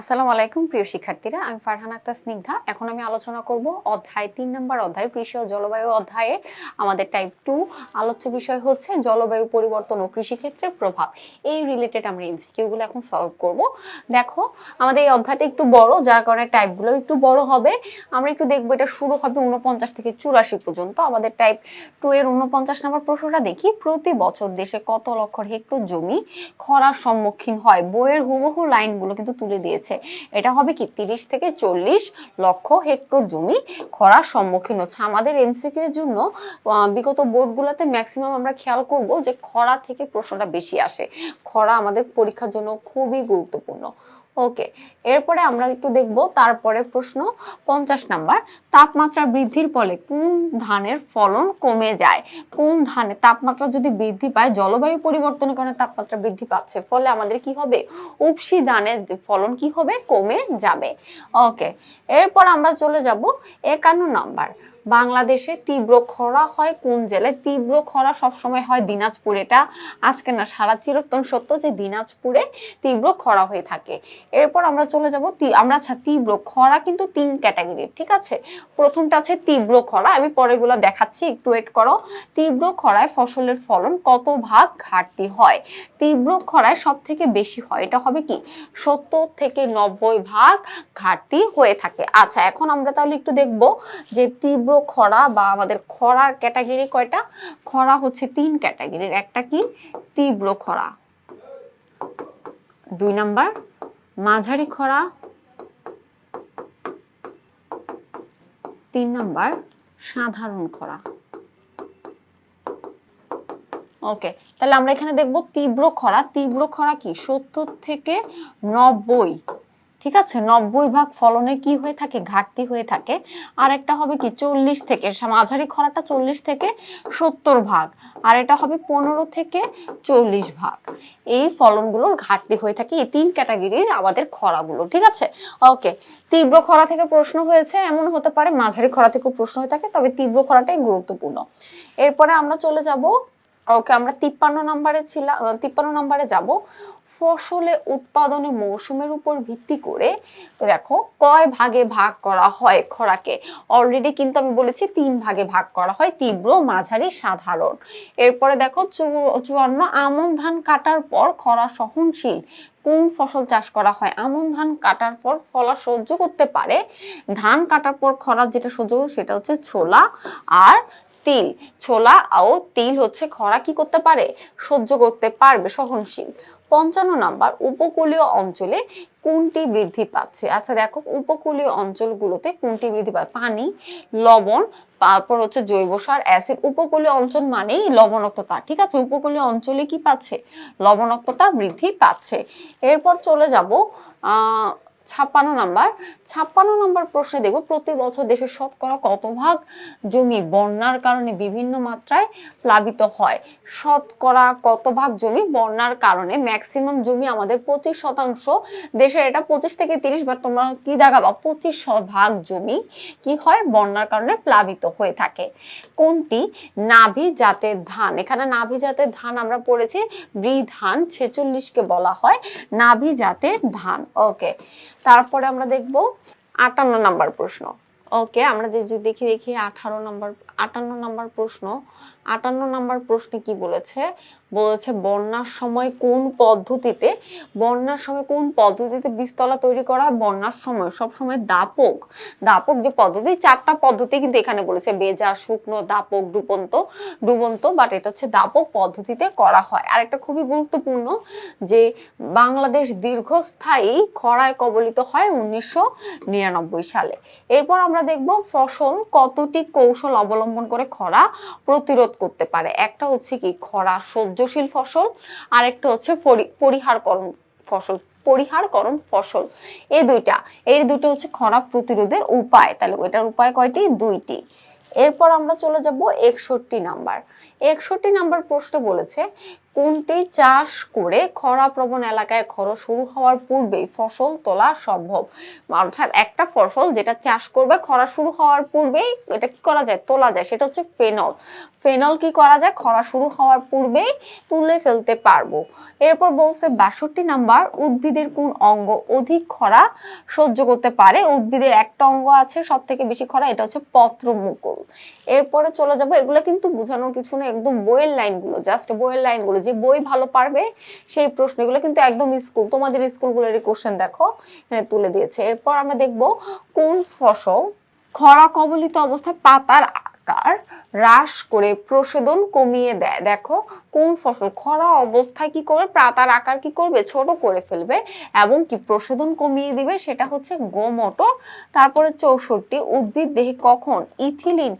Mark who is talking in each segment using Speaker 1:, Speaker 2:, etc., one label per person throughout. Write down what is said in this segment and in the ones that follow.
Speaker 1: আসসালামু আলাইকুম, প্রিয় শিক্ষার্থীরা। আমি ফারহান আক্তার স্নিগ্ধা। এখন আমি আলোচনা করব অধ্যায় তিন নম্বর অধ্যায়, কৃষি ও জলবায়ু অধ্যায়ে আমাদের টাইপ টু আলোচ্য বিষয় হচ্ছে জলবায়ু পরিবর্তন ও কৃষিক্ষেত্রের প্রভাব। এই রিলেটেড আমরা এমসিকিউগুলো এখন সলভ করব। দেখো, আমাদের এই অধ্যায়টা একটু বড়, যার কারণে টাইপগুলো একটু বড় হবে। আমরা একটু দেখব এটা শুরু হবে উনপঞ্চাশ থেকে চুরাশি পর্যন্ত। আমাদের টাইপ টু এর উনপঞ্চাশ নম্বর প্রশ্নটা দেখি। প্রতি বছর দেশে কত লক্ষ হেক্টর জমি খরার সম্মুখীন হয়? বইয়ের হুবহু লাইনগুলো কিন্তু তুলে দিয়েছে। এটা হবে কি, তিরিশ থেকে চল্লিশ লক্ষ হেক্টর জমি খরার সম্মুখীন হচ্ছে। আমাদের এমসিকিউ এর জন্য বিগত বোর্ডগুলোতে ম্যাক্সিমাম আমরা খেয়াল করব যে খরা থেকে প্রশ্নটা বেশি আসে। খরা আমাদের পরীক্ষার জন্য খুবই গুরুত্বপূর্ণ। ওকে এরপরে আমরা একটু দেখব তারপরে প্রশ্ন পঞ্চাশ নাম্বার, তাপমাত্রা বৃদ্ধির ফলে কোন ধানের ফলন কমে যায়? কোন ধানে তাপমাত্রা যদি বৃদ্ধি পায়, জলবায়ু পরিবর্তনের কারণে তাপমাত্রা বৃদ্ধি পাচ্ছে, ফলে আমাদের কি হবে? উপসি ধানের ফলন কি হবে? কমে যাবে। ওকে এরপর আমরা চলে যাব একান্ন নাম্বার বাংলাদেশে তীব্র খরা হয়, কোন জেলায়? তীব্র খরা সবসময় হয় দিনাজপুর। এটা আজকে না, সারা চিরোত্তম সত্য যে দিনাজপুরে তীব্র খরা হয়ে থাকে। এরপর আমরা চলে যাব আমরা আচ্ছা তীব্র খরা কিন্তু তিন ক্যাটাগরির, ঠিক আছে? প্রথমটা আছে তীব্র খরা, আমি পরেগুলো দেখাচ্ছি, একটু ওয়েট করো। তীব্র খরায় ফসলের ফলন কত ভাগ ঘাটতি হয়? তীব্র খরায় সব থেকে বেশি হয়, এটা হবে কি? সত্তর থেকে নব্বই ভাগ ঘাটতি হয়ে থাকে। আচ্ছা এখন আমরা তাহলে একটু দেখব যে তীব্র খরা বা আমাদের খরার ক্যাটাগরি কয়টা? খরা হচ্ছে তিন ক্যাটাগরির। একটা কি? তীব্র খরা। দুই নাম্বার, মাঝারি খরা। তিন নাম্বার, সাধারণ খরা। ওকে, তাহলে আমরা এখানে দেখব তীব্র খরা। তীব্র খরা কি? সত্তর থেকে নব্বই ঠিক আছে? নব্বই ভাগ ফলনে কি হয়ে থাকে? ঘাটতি হয়ে থাকে। আর একটা হবে কি? চল্লিশ থেকে মাঝারি খরাটা চল্লিশ থেকে সত্তর ভাগ। আর এটা হবে পনেরো থেকে চল্লিশ ভাগ। এই ফলনগুলোর ঘাটতি হয়ে থাকে এই তিন ক্যাটাগরির আমাদের খরাগুলো, ঠিক আছে? ওকে, তীব্র খরা থেকে প্রশ্ন হয়েছে, এমন হতে পারে মাঝারি খরা থেকেও প্রশ্ন হয়ে থাকে, তবে তীব্র খরাটাই গুরুত্বপূর্ণ। এরপরে আমরা চলে যাব, ওকে, আমরা তিপ্পান্ন নম্বরে ছিলাম তিপ্পান্ন নম্বরে যাব ফসলে উৎপাদনে মৌসুমের উপর ভিত্তি করে, তো দেখো, কয় ভাগে ভাগ করা হয় খরাকে অলরেডি কিন্তু আমি বলেছি তিন ভাগে ভাগ করা হয়, তীব্র, মাঝারি, সাধারণ। এরপরে দেখো চুয়ান্ন, আমন ধান কাটার পর খরা সহনশীল। কোন ফসল চাষ করা হয়? আমন ধান কাটার পর ফলা সহ্য করতে পারে। ধান কাটার পর খরা যেটা সহ্য সেটা হচ্ছে ছোলা আর তিল। ছোলা ও তিল হচ্ছে খরা কি করতে পারে? সহ্য করতে পারবে, সহনশীল। পঞ্চান্ন নাম্বার উপকূলীয় অঞ্চলে কোনটি বৃদ্ধি পাচ্ছে? আচ্ছা দেখো, উপকূলীয় অঞ্চলগুলোতে কোনটি বৃদ্ধি পায়? পানি, লবণ, তারপর হচ্ছে জৈব সার, অ্যাসিড। উপকূলীয় অঞ্চল মানেই লবণাক্ততা, ঠিক আছে? উপকূলীয় অঞ্চলে কি পাচ্ছে? লবণাক্ততা বৃদ্ধি পাচ্ছে। এরপর চলে যাব ছাপ্পান্ন নাম্বার। ছাপ্পান্ন নাম্বার প্রশ্নে দেখব, প্রতি বছর দেশের শতকরা কত ভাগ জমি বন্যার কারণে বিভিন্ন মাত্রায় প্লাবিত হয়? শতকরা কত ভাগ জমি বন্যার কারণে ম্যাক্সিমাম জমি আমাদের পঁচিশ শতাংশ, দেশের এটা পঁচিশ থেকে তিরিশ বার তোমরা কি দেখাবা? পঁচিশ ভাগ জমি কি হয়? বন্যার কারণে প্লাবিত হয়ে থাকে। কোনটি? নাভি জাতের ধান। এখানে নাভি জাতের ধান আমরা পড়েছি ব্রি ধান ছেচল্লিশকে বলা হয়, নাভি জাতের ধান। ওকে তারপরে আমরা দেখব আটান্ন নাম্বার প্রশ্ন। ওকে, আমরা যে- যে দেখি দেখি আঠারো নাম্বার, আটান্ন নাম্বার প্রশ্ন। আটান্ন নাম্বার প্রশ্নে কি বলেছে? বলেছে বন্যার সময় কোন পদ্ধতিতে, বন্যার সময় কোন পদ্ধতিতে বীজতলা তৈরি করা হয়, বন্যার সময়, সব সময় দাপক। দাপক যে পদ্ধতি, চারটা পদ্ধতি কিন্তু এখানে বলেছে, বেজা, শুকনো, দাপক, ডুবন্ত ডুবন্ত বাট এটা হচ্ছে দাপক পদ্ধতিতে করা হয়। আর একটা খুবই গুরুত্বপূর্ণ, যে বাংলাদেশ দীর্ঘস্থায়ী খরায় কবলিত হয় উনিশশো নিরানব্বই সালে। এরপর আমরা দেখব ফসল কতটি কৌশল অবলম্বন করে খরা প্রতিরোধ করতে পারে। একটা হচ্ছে কি, খরা সহ্যশীল ফসল আর একটা হচ্ছে পরি- পরিহারকরণ ফসল পরিহারকরণ ফসল। এই দুইটা এর দুটো হচ্ছে খরা প্রতিরোধের উপায়। তাহলে ওইটার উপায় কয়টি? দুইটি। এরপর আমরা চলে যাব একষট্টি নাম্বার। একষট্টি নাম্বার প্রশ্ন বলেছে কোনটি চাষ করে খরাপ্রবণ এলাকায় খরচ শুরু হওয়ার পূর্বেই ফসল তোলা সম্ভব? অর্থাৎ একটা ফসল যেটা চাষ করবে, খরা শুরু হওয়ার পূর্বেই এটা কি করা যায়, তোলা যায়? সেটা হচ্ছে ফেনল। ফেনল কি করা যায়? খরা শুরু হওয়ার পূর্বেই তুলে ফেলতে পারব। এরপর বলছে, বাষট্টি নাম্বার, উদ্ভিদের কোন অঙ্গ অধিক খরা সহ্য করতে পারে? উদ্ভিদের একটা অঙ্গ আছে সব থেকে বেশি খরা, এটা হচ্ছে পত্র মুকুল এরপরে চলে যাব, এগুলো কিন্তু বোঝানোর কিছু না একদম বইয়ের লাইনগুলো জাস্ট বইয়ের লাইনগুলো। যে বই ভালো পারবে সেই প্রশ্নগুলো কিন্তু একদম স্কুল, তোমাদের স্কুলগুলোরই কোশ্চেন দেখো, এখানে তুলে দিয়েছে। এরপর আমরা দেখব কোন ফসল খরা কবলিত অবস্থায় পাতার আকার হ্রাস করে প্রশোধন কমিয়ে দেয়। দেখো, কোন ফসল খরা অবস্থায় কি করবে, পাতার আকার কি করবে, ছোট করে ফেলবে এবং কি প্রশোধন কমিয়ে দিবে সেটা হচ্ছে গোমটর। তারপরে চৌষট্টি, উদ্ভিদ দেহে কখন ইথিলিন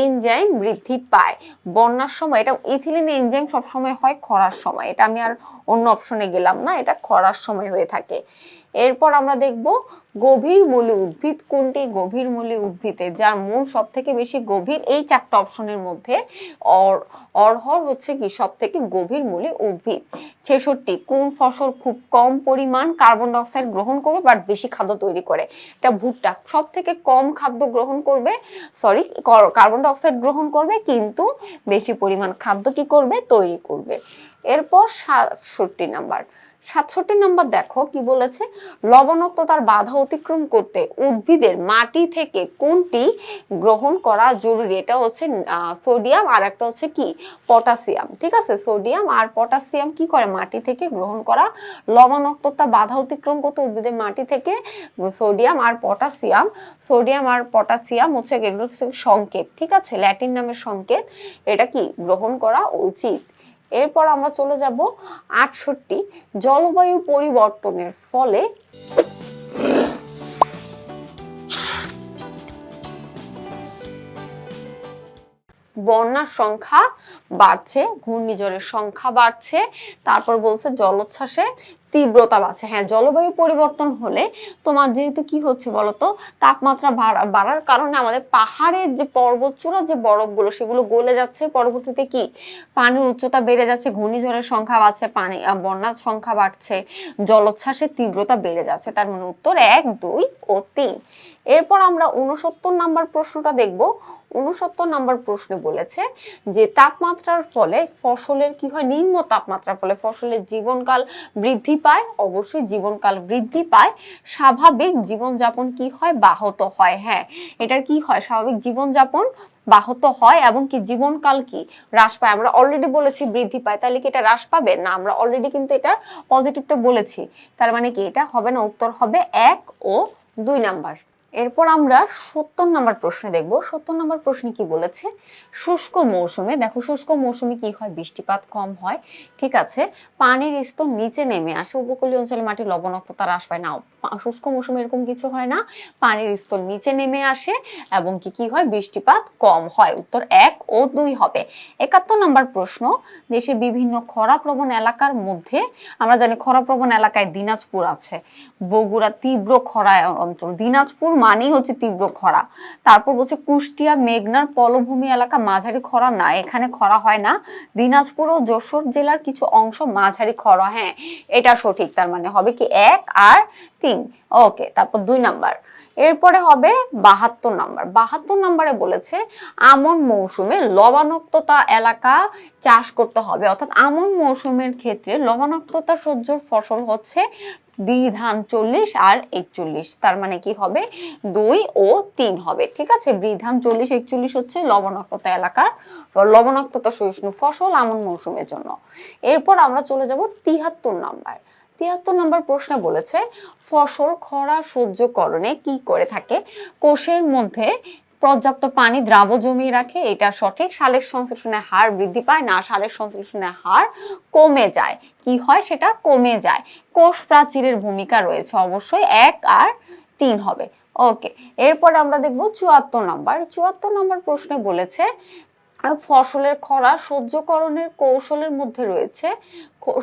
Speaker 1: এনজাইম বৃদ্ধি পায়? বন্যার সময়, এটা ইথিলিন এনজাইম সবসময় হয় খরার সময়। এটা আমি আর অন্য অপশনে গেলাম না, এটা খরার সময় হয়ে থাকে। এরপর আমরা দেখব গভীর মূলী উদ্ভিদ কোনটি? গভীর মূলী উদ্ভিদে, যার মূল সব থেকে বেশি গভীর, এই চারটা অপশনের মধ্যে অর, অরহর হচ্ছে কি সব থেকে গভীর মূলী উদ্ভিদ। ছেষট্টি, কোন ফসল খুব কম পরিমাণ কার্বন ডাইঅক্সাইড গ্রহণ করবে বাট বেশি খাদ্য তৈরি করে? এটা ভুট্টা সব থেকে কম খাদ্য গ্রহণ করবে, সরি কার্বন ডাইঅক্সাইড গ্রহণ করবে, কিন্তু বেশি পরিমাণ খাদ্য কি করবে? তৈরি করবে। এরপর সাতষট্টি নাম্বার সাতষট্টি নম্বর দেখো কি বলেছে? লবণাক্ততার বাধা অতিক্রম করতে উদ্ভিদের মাটি থেকে কোনটি গ্রহণ করা জরুরি? এটা হচ্ছে সোডিয়াম আর একটা হচ্ছে কি? পটাশিয়াম। ঠিক আছে? সোডিয়াম আর পটাশিয়াম কি করে মাটি থেকে গ্রহণ করা? লবণাক্ততা বাধা অতিক্রম করতে উদ্ভিদের মাটি থেকে সোডিয়াম আর পটাশিয়াম। সোডিয়াম আর পটাশিয়াম হচ্ছে সংকেত। ঠিক আছে? ল্যাটিন নামের সংকেত। এটা কি? গ্রহণ করা উচিত। এরপর আমরা চলে যাব আটষট্টি জলবায়ু পরিবর্তনের ফলে। বন্যার সংখ্যা বাড়ছে, ঘূর্ণিঝড়ের সংখ্যা বাড়ছে, তারপর বলছে জলোচ্ছ্বাসে তীব্রতা বাড়ছে। হ্যাঁ জলবায়ু পরিবর্তন হলে তোমার যেহেতু কি হচ্ছে বলতো? তাপমাত্রা বাড়ার কারণে আমাদের পাহাড়ের যে পর্বত চূড়া যে বরফগুলো, সেগুলো গলে যাচ্ছে। পরবর্তীতে কি? পানির উচ্চতা বেড়ে যাচ্ছে, ঘূর্ণিঝড়ের সংখ্যা বাড়ছে, পানি বন্যার সংখ্যা বাড়ছে, জলোচ্ছ্বাসের তীব্রতা বেড়ে যাচ্ছে। তার মানে উত্তর এক, দুই ও তিন। এরপর আমরা উনসত্তর নাম্বার প্রশ্নটা দেখব। উনসত্তর নাম্বার প্রশ্নে বলেছে যে তাপমাত্রার ফলে ফসলের কি হয়? নিম্ন তাপমাত্রার ফলে ফসলের জীবনকাল বৃদ্ধি পায়। অবশ্যই জীবনকাল বৃদ্ধি পায়। স্বাভাবিক জীবনযাপন কি হয়? বাহত হয়। হ্যাঁ এটার কি হয়? স্বাভাবিক জীবনযাপন বাহত হয় এবং কি জীবনকাল কি? হ্রাস পায়। আমরা অলরেডি বলেছি বৃদ্ধি পায়। তাহলে কি এটা হ্রাস পাবে? না, আমরা অলরেডি কিন্তু এটা পজিটিভটা বলেছি। তার মানে কি? এটা হবে না, উত্তর হবে এক ও দুই নাম্বার। এরপর আমরা সত্তর নম্বর প্রশ্নে দেখব। সত্তর নম্বর প্রশ্নে কি বলেছে? শুষ্ক মৌসুমে, দেখো শুষ্ক মৌসুমে কি হয়? বৃষ্টিপাত কম হয়। ঠিক আছে, পানির স্তর নিচে নেমে আসে। উপকূলীয় অঞ্চলে মাটির লবণাক্ততা হ্রাস পায়। না শুষ্ক মৌসুমে এরকম কিছু হয় না। পানির স্তর নিচে নেমে আসে এবং কি কি হয়? বৃষ্টিপাত কম হয়। উত্তর এক ও দুই হবে। একাত্তর নম্বর প্রশ্ন, দেশে বিভিন্ন খরাপ্রবণ এলাকার মধ্যে, আমরা জানি খরাপ্রবণ এলাকায় দিনাজপুর আছে। বগুড়া তীব্র খরা অঞ্চল। দিনাজপুর মানেই হচ্ছে তীব্র খরা। তারপর বলছে কুষ্টিয়া, মেঘনার পলভূমি এলাকা মাঝারি খরা না, এখানে খরা হয় না। দিনাজপুর ও যশোর জেলার কিছু অংশ মাঝারি খরা হ্যাঁ এটা সঠিক, তার মানে হবে কি এক আর তিন। ওকে, তারপর দুই নাম্বার। এরপরে হবে বাহাত্তর নাম্বার। বাহাত্তর নাম্বারে বলেছে, আমন মৌসুমে লবণাক্ততা এলাকা চাষ করতে হবে। অর্থাৎ আমন মৌসুমের ক্ষেত্রে লবণাক্ততা সহ্যর ফসল হচ্ছে বিধান চল্লিশ আর একচল্লিশ। তার মানে কি হবে? দুই ও তিন হবে। ঠিক আছে? বিধান চল্লিশ, একচল্লিশ হচ্ছে লবণাক্ততা এলাকার লবণাক্ততা সহিষ্ণু ফসল আমন মৌসুমের জন্য। এরপর আমরা চলে যাব তিহাত্তর নাম্বার। তিয়াত্তর নম্বর প্রশ্নে বলেছে, ফসল খরা সহ্যকরণে কি করে থাকে? কোষের মধ্যে পর্যাপ্ত পানি দ্রাব জমিয়ে রাখে, এটা সঠিক। সালের সংশ্লেষণের হার বৃদ্ধি পায়, না সালের সংশ্লেষণের হার কমে যায়। কি হয় সেটা? কমে যায়। কোষ প্রাচীরের ভূমিকা রয়েছে অবশ্যই এক আর তিন হবে। ওকে, এরপর আমরা দেখব চুয়াত্তর নম্বর। চুয়াত্তর নাম্বার প্রশ্নে বলেছে ফসলের খরা সহ্যকরণের কৌশলের মধ্যে রয়েছে।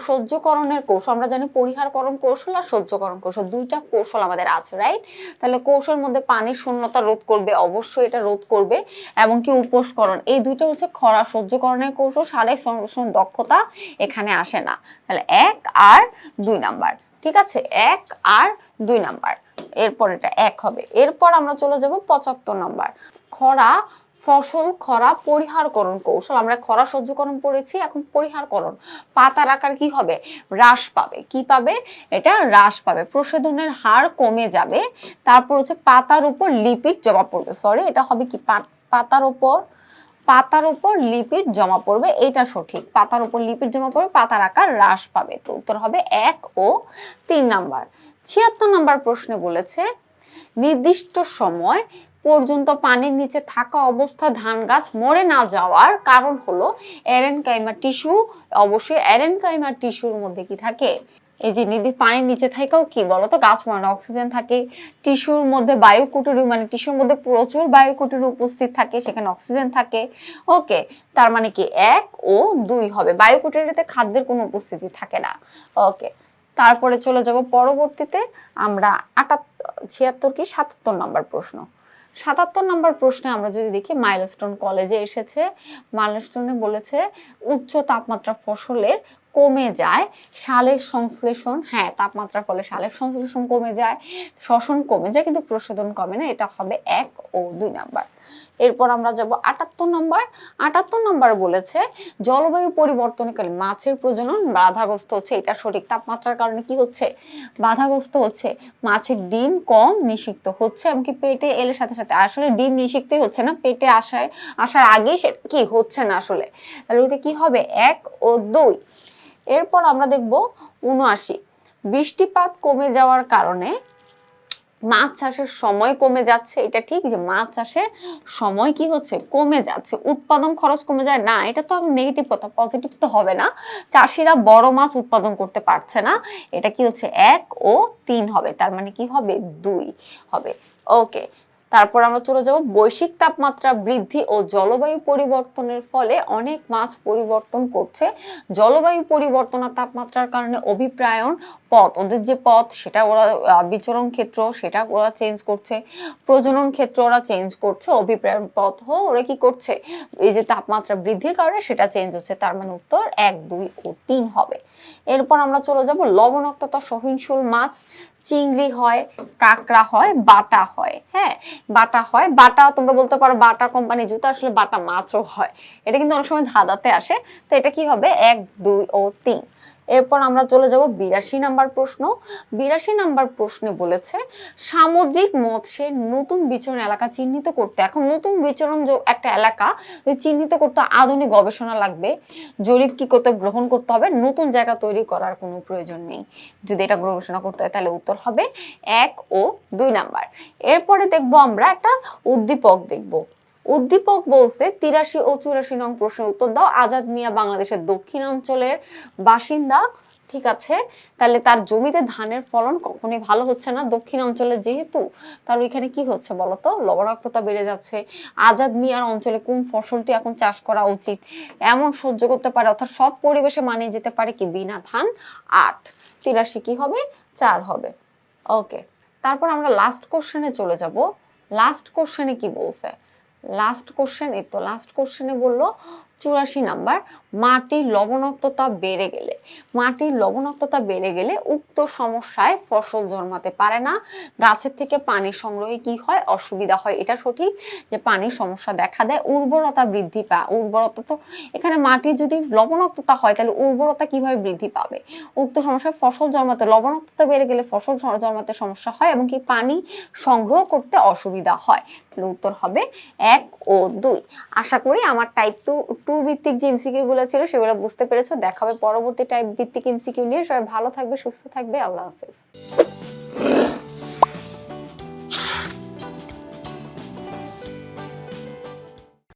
Speaker 1: সহ্যকরণের কৌশল, আমরা জানি পরিহারকরণ কৌশল আর সহ্যকরণ কৌশল, দুইটা কৌশল আমাদের আছে রাইট তাহলে কৌশল মধ্যে পানির শূন্যতা রোধ করবে, অবশ্যই এটা রোধ করবে, এবং কি উপোসকরণ, এই দুইটা হচ্ছে খরা সহ্যকরণের কৌশল শারীরিক সংশ্লেষণ দক্ষতা এখানে আসে না। তাহলে এক আর দুই নাম্বার, ঠিক আছে? এক আর দুই নাম্বার, এরপর এটা এক হবে। এরপর আমরা চলে যাব পঁচাত্তর নাম্বার, খরা ফসল, খরা, পরিহারকরণ কৌশল। আমরা খরা সহ্যকরণ পড়েছি, এখন পরিহারকরণ। পাতার আকার কি হবে? হ্রাস পাবে। কি পাবে? এটা হ্রাস পাবে। প্রশোধনের হার কমে যাবে। তারপর হচ্ছে পাতার উপর লিপিড জমা পড়বে। সরি এটা হবে কি? পাতার উপর পাতার উপর লিপিড জমা পড়বে। এটা সঠিক। পাতার উপর লিপিড জমা পড়বে, পাতার আকার হ্রাস পাবে। তো উত্তর হবে এক ও তিন নাম্বার। ছিয়াত্তর নাম্বার প্রশ্নে বলেছে, নির্দিষ্ট সময় পর্যন্ত পানির নিচে থাকা অবস্থা ধান গাছ মরে না যাওয়ার কারণ হলো এরেনকাইমা টিস্যু। অবশ্যই এরেনকাইমা টিস্যুর মধ্যে কি থাকে? এই যে নির্দি পানির নিচে থাকাও কি বলতো? গাছ মরে অক্সিজেন থাকে, টিস্যুর মধ্যে বায়ু বায়ুকুটুরি মানে টিস্যুর মধ্যে প্রচুর বায়ু বায়ুকুটুরি উপস্থিত থাকে, সেখানে অক্সিজেন থাকে। ওকে, তার মানে কি এক ও দুই হবে। বায়ু বায়ুকুটুরিতে খাদ্যের কোনো উপস্থিতি থাকে না। ওকে, তারপরে চলে যাব পরবর্তীতে। আমরা আটাত্তর ছিয়াত্তর কি সাতাত্তর নম্বর প্রশ্ন। সাতাত্তর নম্বর প্রশ্নে আমরা যদি দেখি মাইলস্টোন কলেজে এসেছে। মাইলস্টোনে বলেছে উচ্চ তাপমাত্রা ফসলের কমে যায়, সালের সংশ্লেষণ হ্যাঁ তাপমাত্রার ফলে সালের সংশ্লেষণ কমে যায়, শ্বসন কমে যায়, কিন্তু প্রশোধন কমে না, এটা হবে এক ও দুই নাম্বার। এরপর আমরা যাব আটাত্তর নম্বর। আটাত্তর নম্বর বলেছে, জলবায়ু পরিবর্তনকালে মাছের প্রজনন বাধাগ্রস্ত হচ্ছে, এটা সঠিক তাপমাত্রার কারণে কি হচ্ছে? বাধাগ্রস্ত হচ্ছে, মাছের ডিম কম নিষিক্ত হচ্ছে, এমনকি পেটে এলে সাথে সাথে, আসলে ডিম নিষিক্তই হচ্ছে না, পেটে আসায়, আসার আগেই সে, কি হচ্ছে না আসলে? তাহলে কি হবে? এক ও দুই। এরপর আমরা দেখব উনআশি বৃষ্টিপাত কমে যাওয়ার কারণে মাছ চাষের সময় কমে যাচ্ছে। এটা ঠিক যে মাছ চাষের সময় কি হচ্ছে? কমে যাচ্ছে। উৎপাদন খরচ কমে যায়? না, এটা তো নেগেটিভ কথা পজিটিভ তো হবে না। চাষিরা বড় মাছ উৎপাদন করতে পারছে না। এটা কি হচ্ছে? এক ও তিন হবে। তার মানে কি হবে? দুই হবে। ওকে তারপর আমরা চলে যাব বৈশ্বিক তাপমাত্রা বৃদ্ধি ও জলবায়ু পরিবর্তনের ফলে অনেক মাছ পরিবর্তন করছে। জলবায়ু পরিবর্তন আর তাপমাত্রার কারণে অভিপ্রায়ন পথ, ওদের যে পথ সেটা ওরা বিচরণ ক্ষেত্র সেটা ওরা চেঞ্জ করছে, প্রজনন ক্ষেত্র ওরা চেঞ্জ করছে অভিপ্রায়ন পথ ওরা কি করছে? এই যে তাপমাত্রা বৃদ্ধির কারণে সেটা চেঞ্জ হচ্ছে, তার মানে উত্তর এক, দুই ও তিন হবে। এরপর আমরা চলে যাব লবণাক্ততা সহিংসুল মাছ। চিংড়ি হয়, কাঁকড়া হয়, বাটা হয় হ্যাঁ? বাটা হয়, বাটা তোমরা বলতে পারো বাটা কোম্পানি জুতো, আসলে বাটা মাছও হয়। এটা কিন্তু অনেক সময় ধাঁধাতে আসে। তো এটা কি হবে? এক, দুই ও তিন। এরপর আমরা চলে যাব বিরাশি নাম্বার প্রশ্ন। বিরাশি নাম্বার প্রশ্নে বলেছে, সামুদ্রিক মৎস্যের নতুন বিচরণ এলাকা চিহ্নিত করতে, এখন নতুন বিচরণ একটা এলাকা চিহ্নিত করতে আধুনিক গবেষণা লাগবে। জরিপ কি করতে, গ্রহণ করতে হবে, নতুন জায়গা তৈরি করার কোনো প্রয়োজন নেই। যদি এটা গবেষণা করতে হয় তাহলে উত্তর হবে এক ও দুই নাম্বার। এরপরে দেখব আমরা একটা উদ্দীপক দেখব। উদ্দীপক বলছে, তিরাশি ও চুরাশি নং প্রশ্নের উত্তর দাও। আজাদ মিয়া বাংলাদেশের দক্ষিণাঞ্চলের বাসিন্দা। ঠিক আছে, তাহলে তার জমিতে ধানের ফলন কখনই ভালো হচ্ছে না। দক্ষিণ অঞ্চলে যেহেতু, তার ওইখানে কি হচ্ছে বলতো? লবণাক্ততা বেড়ে যাচ্ছে। আজাদ মিয়ার অঞ্চলে কোন ফসলটি এখন চাষ করা উচিত? এমন সহ্য করতে পারে, অর্থাৎ সব পরিবেশে মানিয়ে যেতে পারে কি বিনা ধান? আট। তিরাশি কি হবে? চার হবে। ওকে তারপর আমরা লাস্ট কোশ্চেনে চলে যাব। লাস্ট কোশ্চেনে কি বলছে? লাস্ট কোশ্চেন এই তো লাস্ট কোশ্চেনে বলল চুরাশি নাম্বার মাটির লবণাক্ততা বেড়ে গেলে, মাটির লবণাক্ততা বেড়ে গেলে উক্ত সমস্যায় ফসল জন্মাতে পারে না। গাছের থেকে পানি সংগ্রহে কি হয়? অসুবিধা হয়, এটা সঠিক। যে পানির সমস্যা দেখা দেয়, উর্বরতা বৃদ্ধি পায়। উর্বরতা তো এখানে মাটির যদি লবণাক্ততা হয়, তাহলে উর্বরতা কীভাবে বৃদ্ধি পাবে? উক্ত সমস্যায় ফসল জন্মাতে, লবণাক্ততা বেড়ে গেলে ফসল জন্মাতে সমস্যা হয় এবং কি পানি সংগ্রহ করতে অসুবিধা হয়। তাহলে উত্তর হবে এক ও দুই। আশা করি আমার টাইপ টু টু ভিত্তিক যে এমসিকিউ গুলো ছিল সেগুলো বুঝতে পেরেছ। দেখাবে পরবর্তী টাইপ ভিত্তিক এমসিকিউ নিয়ে। সবাই ভালো থাকবে, সুস্থ থাকবে। আল্লাহ হাফেজ।